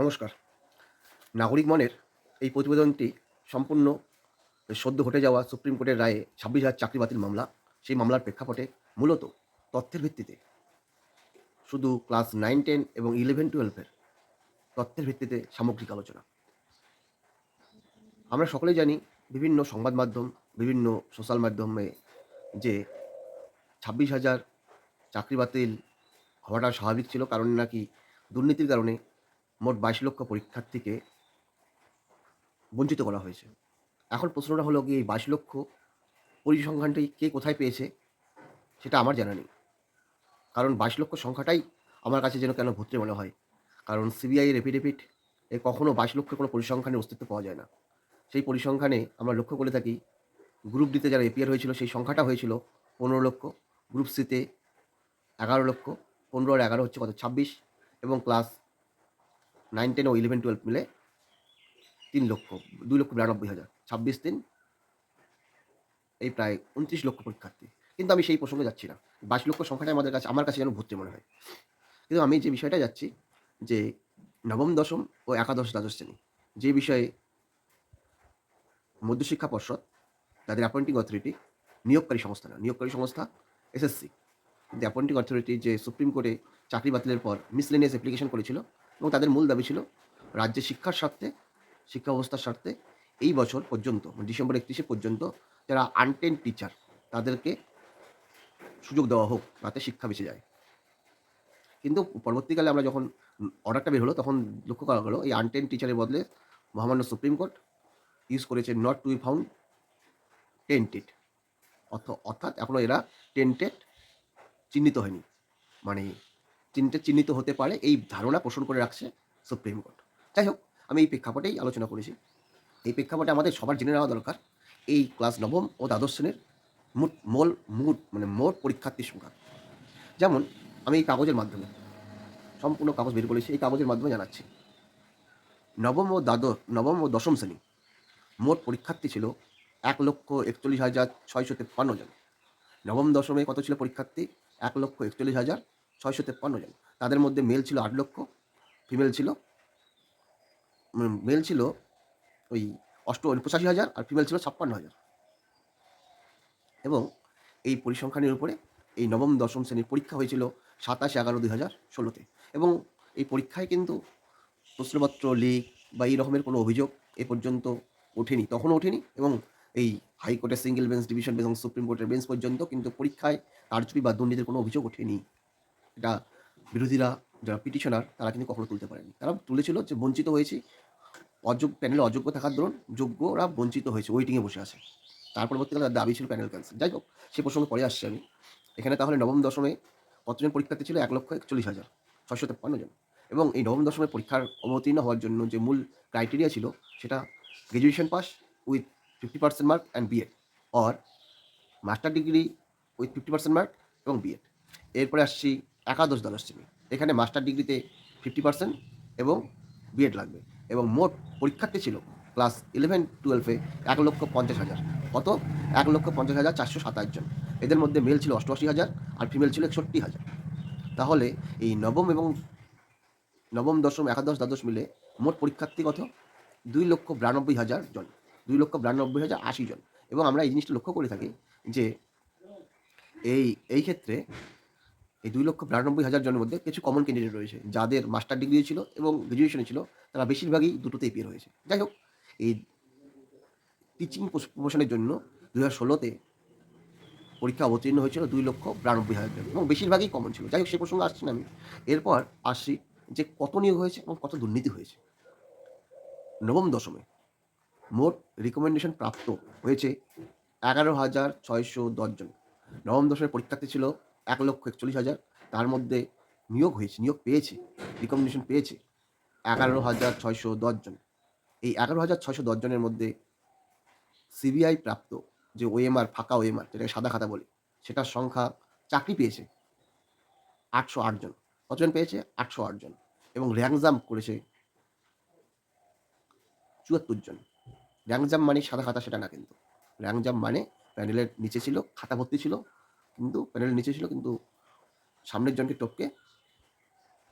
নমস্কার। নাগরিক মনের এই প্রতিবেদনটি সম্পূর্ণ সদ্য ঘটে যাওয়া সুপ্রিম কোর্টের রায়ে ছাব্বিশ হাজার চাকরি বাতিল মামলা। সেই মামলার প্রেক্ষাপটে মূলত তথ্যের ভিত্তিতে শুধু ক্লাস নাইন, টেন এবং ইলেভেন, টুয়েলভের তথ্যের ভিত্তিতে সামগ্রিক আলোচনা। আমরা সকলেই জানি বিভিন্ন সংবাদ মাধ্যম, বিভিন্ন সোশ্যাল মাধ্যমে যে ছাব্বিশ হাজার চাকরি বাতিল হওয়াটা স্বাভাবিক ছিল, কারণ নাকি দুর্নীতির কারণে মোট বাইশ লক্ষ পরীক্ষার্থীকে বঞ্চিত করা হয়েছে। এখন প্রশ্নটা হলো কি এই বাইশ লক্ষ পরিসংখ্যানটি কে কোথায় পেয়েছে, সেটা আমার জানা নেই। কারণ বাইশ লক্ষ সংখ্যাটাই আমার কাছে যেন কেন ভূত্রে মনে হয়। কারণ সিবিআই এফিডেভিট এ কখনও বাইশ লক্ষের কোনো পরিসংখ্যানের অস্তিত্ব পাওয়া যায় না। সেই পরিসংখ্যানে আমরা লক্ষ্য করে থাকি, গ্রুপ ডিতে যারা এপিআর হয়েছিল, সেই সংখ্যাটা হয়েছিল পনেরো লক্ষ, গ্রুপ সিতে এগারো লক্ষ, পনেরো আর এগারো হচ্ছে কত? ছাব্বিশ এবং ক্লাস নাইন, টেন ও ইলেভেন টুয়েলভ মিলে তিন লক্ষ, দুই লক্ষ বিরানব্বই হাজার, ছাব্বিশ দিন এই প্রায় উনত্রিশ লক্ষ পরীক্ষার্থী। কিন্তু আমি সেই প্রসঙ্গে যাচ্ছি না। বাইশ লক্ষ সংখ্যাটা আমাদের কাছে আমার কাছে যেন ভর্তি মনে হয়। কিন্তু আমি যে বিষয়টা যাচ্ছি, যে নবম, দশম ও একাদশ দ্বাদশ শ্রেণি, যে বিষয়ে মধ্যশিক্ষা পর্ষদ, তাদের অ্যাপয়েন্টিং অথরিটি নিয়োগকারী সংস্থা না নিয়োগকারী সংস্থা এসএসসি। কিন্তু অ্যাপয়েন্টিং অথরিটি যে সুপ্রিম কোর্টে চাকরি বাতিলের পর মিসলেনিয়াস অ্যাপ্লিকেশন করেছিল এবং তাদের মূল দাবি ছিল রাজ্যে শিক্ষার স্বার্থে, শিক্ষা ব্যবস্থার স্বার্থে এই বছর পর্যন্ত মানে ডিসেম্বর একত্রিশে পর্যন্ত যারা আনটেন টিচার তাদেরকে সুযোগ দেওয়া হোক, তাতে শিক্ষা বেঁচে যায়। কিন্তু পরবর্তীকালে আমরা যখন অর্ডারটা বের হলো, তখন লক্ষ্য করা গেলো এই আনটেন টিচারের বদলে মহামান্য সুপ্রিম কোর্ট ইউজ করেছে not to be found tainted অর্থ অর্থাৎ এখনও এরা টেন্টেড চিহ্নিত হয়নি। মানে চিহ্নিত চিহ্নিত হতে পারে, এই ধারণা পোষণ করে রাখছে সুপ্রিম কোর্ট যাই হোক, আমি এই প্রেক্ষাপটেই আলোচনা করেছি। এই প্রেক্ষাপটে আমাদের সবার জেনে নেওয়া দরকার, এই ক্লাস নবম ও দ্বাদশ শ্রেণির মোট, মোল, মোট মানে মোট পরীক্ষার্থীর সংখ্যা। যেমন, আমি এই কাগজের মাধ্যমে, সম্পূর্ণ কাগজ বের করেছি, এই কাগজের মাধ্যমে জানাচ্ছি। নবম ও দ্বাদশ, নবম ও দশম শ্রেণি, মোট পরীক্ষার্থী ছিল এক লক্ষ একচল্লিশ হাজার ছয়শো তেপ্পান্ন জন। নবম দশমে কত ছিল পরীক্ষার্থী? এক লক্ষ একচল্লিশ হাজার ছয়শো তেপ্পান্ন জন। তাদের মধ্যে মেল ছিল আট লক্ষ ফিমেল ছিল মেল ছিল ওই অষ্ট পঁচাশি হাজার আর ফিমেল ছিল ছাপ্পান্ন হাজার। এবং এই পরিসংখ্যানের উপরে এই নবম, দশম শ্রেণির পরীক্ষা হয়েছিল সাতাশ এগারো দুই হাজার ষোলোতে। এবং এই পরীক্ষায় কিন্তু প্রশ্নপত্র লিক বা এই রকমের কোনো অভিযোগ এ পর্যন্ত ওঠেনি, তখনও ওঠেনি। এবং এই হাইকোর্টের সিঙ্গেল বেঞ্চ ডিভিশন বেঞ্চ এবং সুপ্রিম কোর্টের বেঞ্চ পর্যন্ত কিন্তু পরীক্ষায় কারচুপি বা দুর্নীতির কোনো অভিযোগ ওঠেনি। এটা বিরোধীরা, যারা পিটিশনার তারা কিন্তু কখনো তুলতে পারেনি। তারা তুলেছিল যে বঞ্চিত হয়েছি। অযোগ্য প্যানেলে অযোগ্য থাকার দরুন যোগ্যরা বঞ্চিত হয়েছে ওয়েটিংয়ে বসে আছে। তার পরবর্তীকালে দাবি ছিল প্যানেল ক্যান্সেল যাই হোক, সে প্রসঙ্গে পরে আসছি আমি। এখানে তাহলে নবম দশমে কতজন পরীক্ষার্থী ছিল? এক লক্ষ একচল্লিশ হাজার ছশো তেপ্পান্ন জন। এবং এই নবম দশমের পরীক্ষার অবতীর্ণ হওয়ার জন্য যে মূল ক্রাইটেরিয়া ছিল, সেটা graduation pass with fifty percent mark and BEd or master degree with fifty percent mark এবং বিএড এরপরে আসছি একাদশ দ্বাদশ শ্রেণি এখানে মাস্টার ডিগ্রিতে ফিফটি পার্সেন্ট এবং বিএড লাগবে। এবং মোট পরীক্ষার্থী ছিল ক্লাস ইলেভেন টুয়েলভে এক লক্ষ পঞ্চাশ হাজার। কত এক লক্ষ পঞ্চাশ হাজার চারশো সাতাশ জন। এদের মধ্যে মেল ছিল অষ্টআশি হাজার আর ফিমেল ছিল একষট্টি হাজার। তাহলে এই নবম এবং নবম, দশম, একাদশ, দ্বাদশ মিলে মোট পরীক্ষার্থী কত? দুই লক্ষ বিরানব্বই হাজার জন। দুই লক্ষ বিরানব্বই হাজার আশি জন। এবং আমরা এই জিনিসটা লক্ষ্য করে থাকি যে এই এই ক্ষেত্রে এই দুই লক্ষ বিরানব্বই হাজার জনের মধ্যে কিছু কমন ক্যান্ডিডেট রয়েছে, যাদের মাস্টার ডিগ্রি ছিল এবং গ্র্যাজুয়েশনে ছিল, তারা বেশিরভাগই দুটোতেই পেয়ে রয়েছে যাই হোক, এই টিচিং প্রমোশনের জন্য দু হাজার ষোলোতে পরীক্ষা অবতীর্ণ হয়েছিল দুই লক্ষ বিরানব্বই হাজার জন এবং বেশিরভাগই কমন ছিল। যাই হোক, সে প্রসঙ্গে আসছি না আমি। এরপর আসছি যে কত নিয়োগ হয়েছে এবং কত দুর্নীতি হয়েছে। নবম দশমে মোট রিকমেন্ডেশন প্রাপ্ত হয়েছে এগারো হাজার ছয়শো দশজন নবম দশমের পরীক্ষার্থী ছিল এক লক্ষ একচল্লিশ হাজার, তার মধ্যে নিয়োগ হয়েছে, নিয়োগ পেয়েছে রিকমেন্ডেশন পেয়েছে এগারো হাজার ছয়শো দশজন এই এগারো হাজার ছয়শো দশজনের মধ্যে সিবিআই প্রাপ্ত যে ওএমআর, ফাঁকা ওএমআর, যেটাকে সাদা খাতা বলে, সেটার সংখ্যা চাকরি পেয়েছে আটশো আটজন কতজন পেয়েছে? আটশো আটজন এবং র্যাঙ্ক জাম্প করেছে চুয়াত্তর জন। র্যাঙ্ক জাম্প মানে সাদা খাতা, সেটা না কিন্তু। র্যাঙ্ক জাম্প মানে প্যানেলের নিচে ছিল, খাতা ভর্তি ছিল কিন্তু প্যানেল নিচে ছিল কিন্তু সামনের জনকে টপকে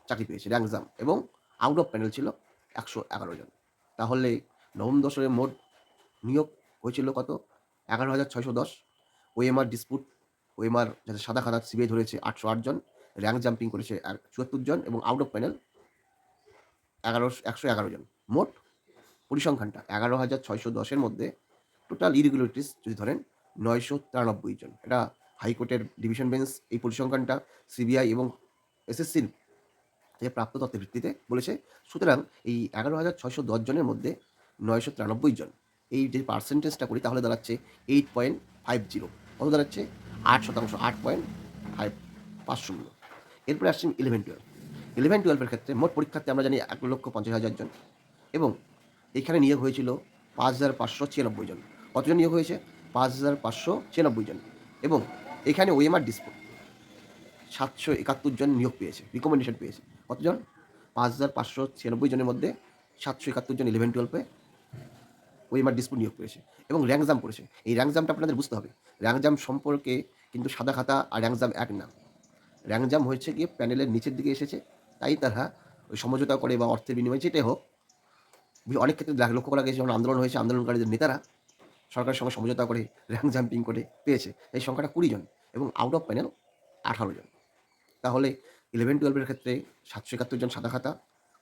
চাকরি পেয়েছে র্যাঙ্ক জাম্প এবং আউট অফ প্যানেল ছিল একশো এগারো জন। তাহলে নবম দশরে মোট নিয়োগ হয়েছিল কত? এগারো হাজার ছয়শো দশ। ওএমআর ডিসপুট ওএমআর যাতে সাদা খাতা সিবিআই ধরেছে আটশো আট জন র্যাঙ্ক জাম্পিং করেছে চুয়াত্তর জন এবং আউট অফ প্যানেল এগারো, একশো এগারো জন। মোট পরিসংখ্যানটা, এগারো হাজার ছয়শো দশের মধ্যে টোটাল ইরেগুলারিটিস যদি ধরেন, নয়শো তিরানব্বই জন। এটা হাইকোর্টের ডিভিশন বেঞ্চ এই পরিসংখ্যানটা সিবিআই এবং এসএসসির থেকে প্রাপ্ত তথ্যের ভিত্তিতে বলেছে। সুতরাং এই এগারো হাজার ছয়শো দশ জনের মধ্যে নয়শো তিরানব্বই জন এই যে পার্সেন্টেজটা করি, তাহলে দাঁড়াচ্ছে এইট পয়েন্ট ফাইভ জিরো কত দাঁড়াচ্ছে? আট শতাংশ, আট পয়েন্ট ফাইভ পাঁচ শূন্য। এরপরে আসছি ইলেভেন টুয়েলভ ইলেভেন টুয়েলভের ক্ষেত্রে মোট পরীক্ষার্থী আমরা জানি এক লক্ষ পঞ্চাশ হাজার জন এবং এখানে নিয়োগ হয়েছিল পাঁচ হাজার পাঁচশো ছিয়ানব্বই জন। কতজন নিয়োগ হয়েছে? পাঁচ হাজার পাঁচশো ছিয়ানব্বই জন এবং এখানে ওএমআর ডিসপো সাতশো একাত্তর জন নিয়োগ পেয়েছে রিকমেন্ডেশন পেয়েছে। কতজন? পাঁচ হাজার পাঁচশো ছিয়ানব্বই জনের মধ্যে সাতশো একাত্তর জন ইলেভেন টুয়েলভে ওএমআর ডিসপুট নিয়োগ পেয়েছে এবং র্যাঙ্ক জাম করেছে। এই র্যাঙ্ক জামটা আপনাদের বুঝতে হবে। র্যাঙ্ক জাম সম্পর্কে কিন্তু সাদা খাতা আর র্যাঙ্ক জাম এক না। র্যাঙ্ক জাম হয়েছে গিয়ে প্যানেলের নিচের দিকে এসেছে। তাই তারা ওই সমঝোতা করে বা অর্থের বিনিময়ে যেটাই হোক, অনেক ক্ষেত্রে লক্ষ্য করা গেছে যখন আন্দোলন হয়েছে, আন্দোলনকারীদের নেতারা সরকারের সঙ্গে সমঝোতা করে র্যাঙ্ক জাম্পিং করে পেয়েছে। এই সংখ্যাটা কুড়ি জন এবং আউট অফ প্যানেল আঠারো জন। তাহলে ইলেভেন টুয়েলভের ক্ষেত্রে সাতশো একাত্তর জন সাদা খাতা,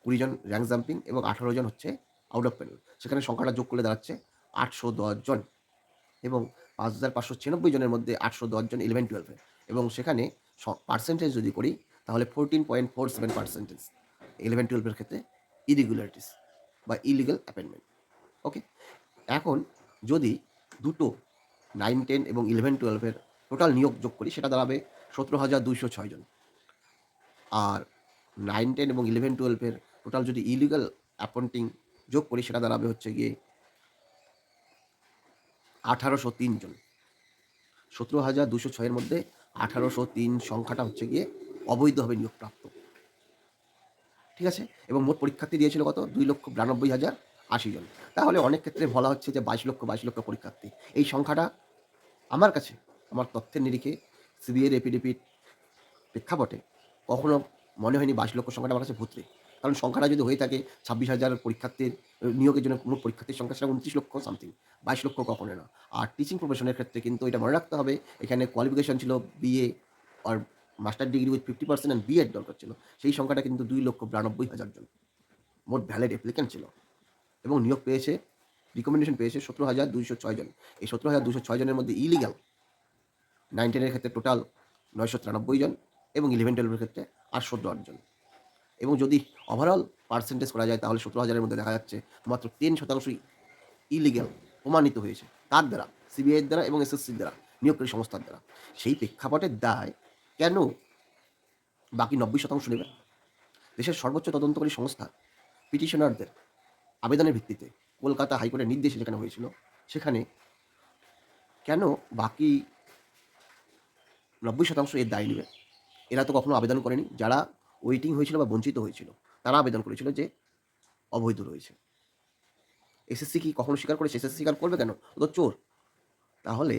কুড়ি জন র্যাঙ্ক জাম্পিং এবং আঠারো জন হচ্ছে আউট অফ প্যানেল সেখানে সংখ্যাটা যোগ করে দাঁড়াচ্ছে আটশো দশ জন এবং পাঁচ হাজার পাঁচশো ছিয়ানব্বই জনের মধ্যে আটশো দশ জন ইলেভেন টুয়েলভে এবং সেখানে পার্সেন্টেজ যদি করি, তাহলে fourteen point four seven percentage eleven টুয়েলভের ক্ষেত্রে ইরেগুলারিটিস বা ইলিগাল অ্যাপয়েন্টমেন্ট ওকে এখন যদি দুটো নাইন টেন এবং ইলেভেন টুয়েলভের টোটাল নিয়োগ যোগ করি, সেটা দাঁড়াবে সতেরো হাজার দুইশো ছয় জন। আর নাইন টেন এবং ইলেভেন টুয়েলভের টোটাল যদি ইলিগাল অ্যাপয়েন্টিং যোগ করি, সেটা দাঁড়াবে হচ্ছে গিয়ে আঠারোশো তিন জন। সতেরো হাজার দুশো ছয়ের মধ্যে আঠারোশো তিন সংখ্যাটা হচ্ছে গিয়ে অবৈধভাবে নিয়োগপ্রাপ্ত। ঠিক আছে? এবং মোট পরীক্ষার্থী দিয়েছিল কত? দুই লক্ষ বিরানব্বই হাজার আশি জন। তাহলে অনেক ক্ষেত্রে বলা হচ্ছে যে বাইশ লক্ষ বাইশ লক্ষ পরীক্ষার্থী। এই সংখ্যাটা আমার কাছে, আমার তথ্যের নিরিখে সিবিএর এপিডিপির প্রেক্ষাপটে কখনো মনে হয়নি বাইশ লক্ষ সংখ্যাটা আমার কাছে ভূত্রে কারণ সংখ্যাটা যদি হয়ে থাকে, ছাব্বিশ হাজার পরীক্ষার্থীর নিয়োগের জন্য কোনো পরীক্ষার্থীর সংখ্যা সেটা উনত্রিশ লক্ষ সামথিং বাইশ লক্ষ কখনো না। আর টিচিং প্রফেশনের ক্ষেত্রে কিন্তু এটা মনে রাখতে হবে, এখানে কোয়ালিফিকেশন ছিল BA R master degree with fifty percent and BEd দরকার ছিল। সেই সংখ্যাটা কিন্তু দুই লক্ষ বিরানব্বই হাজার জন। মোট ভ্যালিড অ্যাপ্লিকেন্ট ছিল। এবং নিয়োগ পেয়েছে রিকমেন্ডেশন পেয়েছে সতেরো হাজার দুইশো ছয় জন। এই সতেরো হাজার দুশো ছয় জনের মধ্যে ইলিগাল নাইন টেনের ক্ষেত্রে টোটাল নয়শো তিরানব্বই জন এবং ইলেভেন টুয়েলভের ক্ষেত্রে আটশো দশ জন। এবং যদি ওভারঅল পার্সেন্টেজ করা যায়, তাহলে সতেরো হাজারের মধ্যে দেখা যাচ্ছে মাত্র তিন শতাংশই ইলিগ্যাল প্রমাণিত হয়েছে তার দ্বারা? সিবিআইয়ের দ্বারা এবং এসএসসির দ্বারা, নিয়োগকারী সংস্থার দ্বারা। সেই প্রেক্ষাপটের দায় কেন বাকি নব্বই শতাংশ নেবে? দেশের সর্বোচ্চ তদন্তকারী সংস্থা, পিটিশনারদের আবেদনের ভিত্তিতে কলকাতা হাইকোর্টের নির্দেশে যেখানে হয়েছিল, সেখানে কেন বাকি নব্বই শতাংশ এর দায় নেবে? এরা তো কখনো আবেদন করেনি। যারা ওয়েটিং হয়েছিল বা বঞ্চিত হয়েছিল, তারা আবেদন করেছিল যে অবৈধ রয়েছে। এসএসসি কি কখনো স্বীকার করেছে? এসএসসি স্বীকার করবে কেন? তো চোর। তাহলে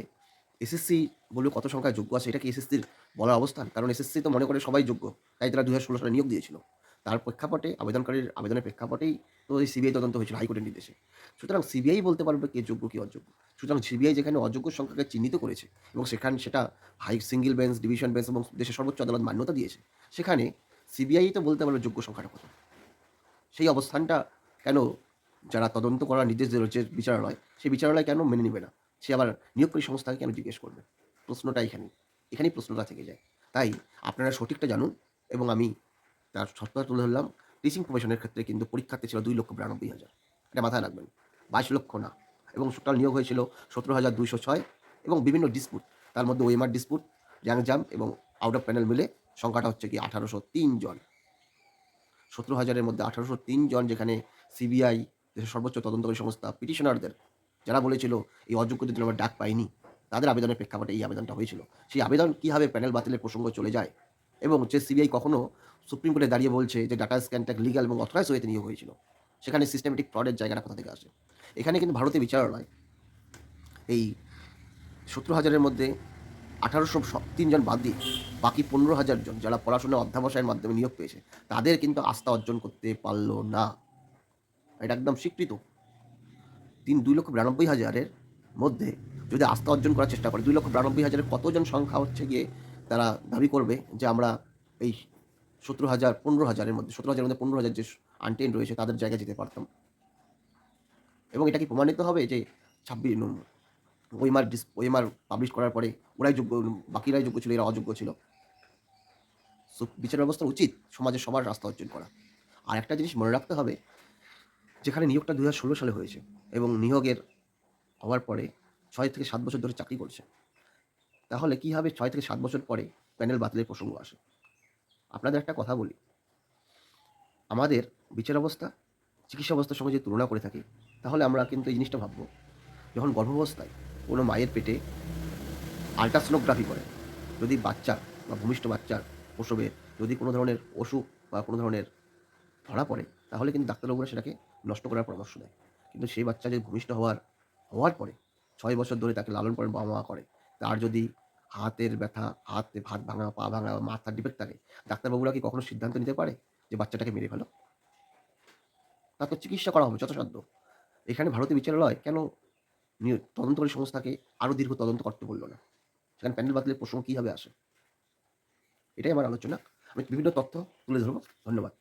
এসএসসি বলবে কত সংখ্যায় যোগ্য আছে? এটা কি এসএসসির বলার অবস্থান? কারণ এসএসসি তো মনে করে সবাই যোগ্য, তাই তারা দু হাজার ষোলো সালে নিয়োগ দিয়েছিল। তার প্রেক্ষাপটে, আবেদনকারীর আবেদনের প্রেক্ষাপটেই তো এই সিবিআই তদন্ত হয়েছিল হাইকোর্টের নির্দেশে। সুতরাং সিবিআই বলতে পারবে কে যোগ্য, কি অযোগ্য। সুতরাং সিবিআই যেখানে অযোগ্য সংখ্যাকে চিহ্নিত করেছে এবং সেখানে, সেটা high, single bench, division bench এবং দেশের সর্বোচ্চ আদালত মান্যতা দিয়েছে, সেখানে সিবিআই তো বলতে পারবে যোগ্য সংখ্যাটা কত। সেই অবস্থানটা কেন যারা তদন্ত করার নির্দেশ যে বিচারালয়, সেই বিচারালয় কেন মেনে নেবে না? সে আবার নিয়োগকারী সংস্থাকে কেন জিজ্ঞেস করবে? প্রশ্নটা এখানেই এখানেই প্রশ্নটা থেকে যায়। তাই আপনারা সঠিকটা জানুন এবং আমি তার সত্যতা তুলে ধরলাম। টিচিং প্রফেশনের ক্ষেত্রে কিন্তু পরীক্ষার্থী ছিল দুই লক্ষ বিরানব্বই হাজার। এটা মাথায় রাখবেন, বাইশ লক্ষ না। এবং টোটাল নিয়োগ হয়েছিল সতেরো হাজার দুইশো ছয় এবং বিভিন্ন ডিসপুট তার মধ্যে ওএমআর ডিসপুট র্যাঙ্ক জাম এবং আউট অফ প্যানেল মিলে সংখ্যাটা হচ্ছে কি আঠারোশো তিন জন। সতেরো হাজারের মধ্যে আঠারোশো তিন জন যেখানে সিবিআই দেশের সর্বোচ্চ তদন্তকারী সংস্থা পিটিশনারদের যারা বলেছিল এই অযোগ্যদের জন্য আমরা ডাক পাইনি, তাদের আবেদনের প্রেক্ষাপটে এই আবেদনটা হয়েছিল। সেই আবেদন কীভাবে প্যানেল বাতিলের প্রসঙ্গ চলে যায় এবং যে সিবিআই কখনো সুপ্রিম কোর্টে দাঁড়িয়ে বলছে যে ডাটা স্ক্যানটা লিগাল এবং অথরাইজ ওয়েতে নিয়োগ হয়েছিল। সেখানে সিস্টেমেটিক ফ্রডের জায়গাটা কোথা থেকে আসে? এখানে কিন্তু ভারতীয় বিচারালয় এই সতেরো হাজারের মধ্যে আঠারোশো তিনজন বাদ দিয়ে বাকি পনেরো হাজার জন যারা পড়াশোনা অধ্যাবসায়ের মাধ্যমে নিয়োগ পেয়েছে, তাদের কিন্তু আস্থা অর্জন করতে পারল না। এটা একদম স্বীকৃত। তিন, দুই লক্ষ বিরানব্বই হাজারের মধ্যে যদি আস্থা অর্জন করার চেষ্টা করে, দুই লক্ষ বিরানব্বই হাজারের কতজন সংখ্যা হচ্ছে গিয়ে তারা দাবি করবে যে আমরা এই সতেরো হাজার, পনেরো হাজারের মধ্যে, সতেরো হাজারের মধ্যে পনেরো হাজার যে আনটেন রয়েছে তাদের জায়গায় যেতে পারতাম। এবং এটা কি প্রমাণিত হবে যে ছাব্বিশ ওইমার ডিস ওইমার পাবলিশ করার পরে ওরাই যোগ্য, বাকিরাই যোগ্য ছিল, এরা অযোগ্য ছিল? সো বিচার ব্যবস্থা উচিত সমাজে সবার রাস্তা অর্জন করা। আর একটা জিনিস মনে রাখতে হবে, যেখানে নিয়োগটা দু হাজার ষোলো সালে হয়েছে এবং নিয়োগের হওয়ার পরে ছয় থেকে সাত বছর ধরে চাকরি করছে। তাহলে কী হবে? ছয় থেকে সাত বছর পরে প্যানেল বাতিলের প্রসঙ্গ আসে। আপনাদের একটা কথা বলি। আমাদের বিচার অবস্থা, চিকিৎসা অবস্থার সঙ্গে যদি তুলনা করে থাকি, তাহলে আমরা কিন্তু এই জিনিসটা ভাববো, যখন গর্ভাবস্থায় কোনো মায়ের পেটে আলট্রাসোনোগ্রাফি করে, যদি বাচ্চা বা ভূমিষ্ঠ বাচ্চার প্রসবে যদি কোনো ধরনের অসুখ বা কোনো ধরনের ধরা পড়ে, তাহলে কিন্তু ডাক্তারবাবুরা সেটাকে নষ্ট করার পরামর্শ দেয়। কিন্তু সেই বাচ্চা যদি ভূমিষ্ঠ হওয়ার হওয়ার পরে ছয় বছর ধরে তাকে লালন পালন বাবা মা করে, তার যদি হাতের ব্যথা, হাতে হাত ভাঙা, পা ভাঙা মাথার ডিফেক্ট থাকে ডাক্তারবাবুরা কি কখনো সিদ্ধান্ত নিতে পারে যে বাচ্চাটাকে মেরে ফেলো? তাকে চিকিৎসা করা হবে, যথাসাধ্য। এখানে ভারতীয় বিচারালয় কেন তদন্তকারী সংস্থাকে আরও দীর্ঘ তদন্ত করতে বলল না? সেখানে প্যান্ডেল বাতিলের প্রসঙ্গ কীভাবে আসে? এটাই আমার আলোচনা। আমি বিভিন্ন তথ্য তুলে ধরবো। ধন্যবাদ।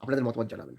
আপনাদের মতামত জানাবেন।